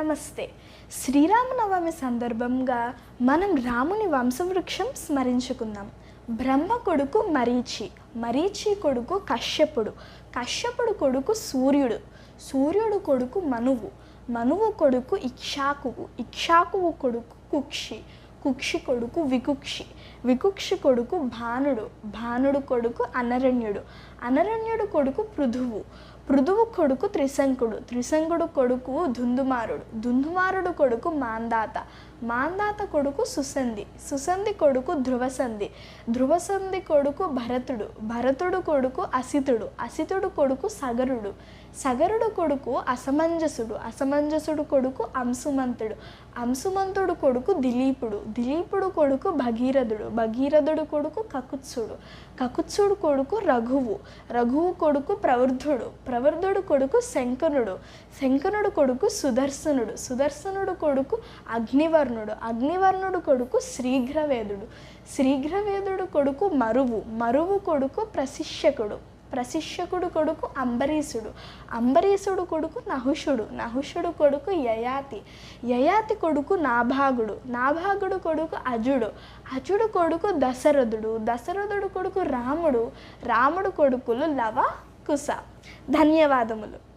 నమస్తే. శ్రీరామనవమి సందర్భంగా మనం రాముని వంశవృక్షం స్మరించుకుందాం. బ్రహ్మ కొడుకు మరీచి మరీచి కొడుకు కశ్యపుడు కశ్యపుడు కొడుకు సూర్యుడు సూర్యుడు కొడుకు మనువు మనువు కొడుకు ఇక్షాకువు ఇక్షాకువు కొడుకు కుక్షి కుక్షి కొడుకు వికుక్షి వికుక్షి కొడుకు భానుడు భానుడు కొడుకు అనరణ్యుడు అనరణ్యుడు కొడుకు పృథువు పృథువు కొడుకు త్రిశంకుడు. త్రిశంకుడు కొడుకు దుందుమారుడు దుందుమారుడు కొడుకు మాందాత. మాందాత కొడుకు సుసంధి. సుసంధి కొడుకు ధ్రువసంధి. ధ్రువసంధి కొడుకు భరతుడు. భరతుడు కొడుకు అసితుడు. అసితుడు కొడుకు సగరుడు. సగరుడు కొడుకు అసమంజసుడు. అసమంజసుడు కొడుకు అంశుమంతుడు. అంశుమంతుడు కొడుకు దిలీపుడు. దిలీపుడు కొడుకు భగీరథుడు. భగీరథుడు కొడుకు కకుత్సుడు. కకుత్సుడు కొడుకు రఘువు. రఘువు కొడుకు ప్రవృద్ధుడు. ప్రవృద్ధుడు కొడుకు శంకనుడు శంకనుడు కొడుకు సుదర్శనుడు. సుదర్శనుడు కొడుకు అగ్నివర్ణుడు. అగ్నివర్ణుడు కొడుకు శ్రీఘ్రవేదుడు. శ్రీఘ్రవేదుడు కొడుకు మరువు. మరువు కొడుకు ప్రశిష్యకుడు. ప్రశిష్యకుడు కొడుకు అంబరీషుడు. అంబరీషుడు కొడుకు నహుషుడు. నహుషుడు కొడుకు యయాతి. యయాతి కొడుకు నాభాగుడు. నాభాగుడు కొడుకు అజుడు. అజుడు కొడుకు దశరథుడు. దశరథుడు కొడుకు రాముడు. రాముడు కొడుకులు లవ కుశ ధన్యవాదములు.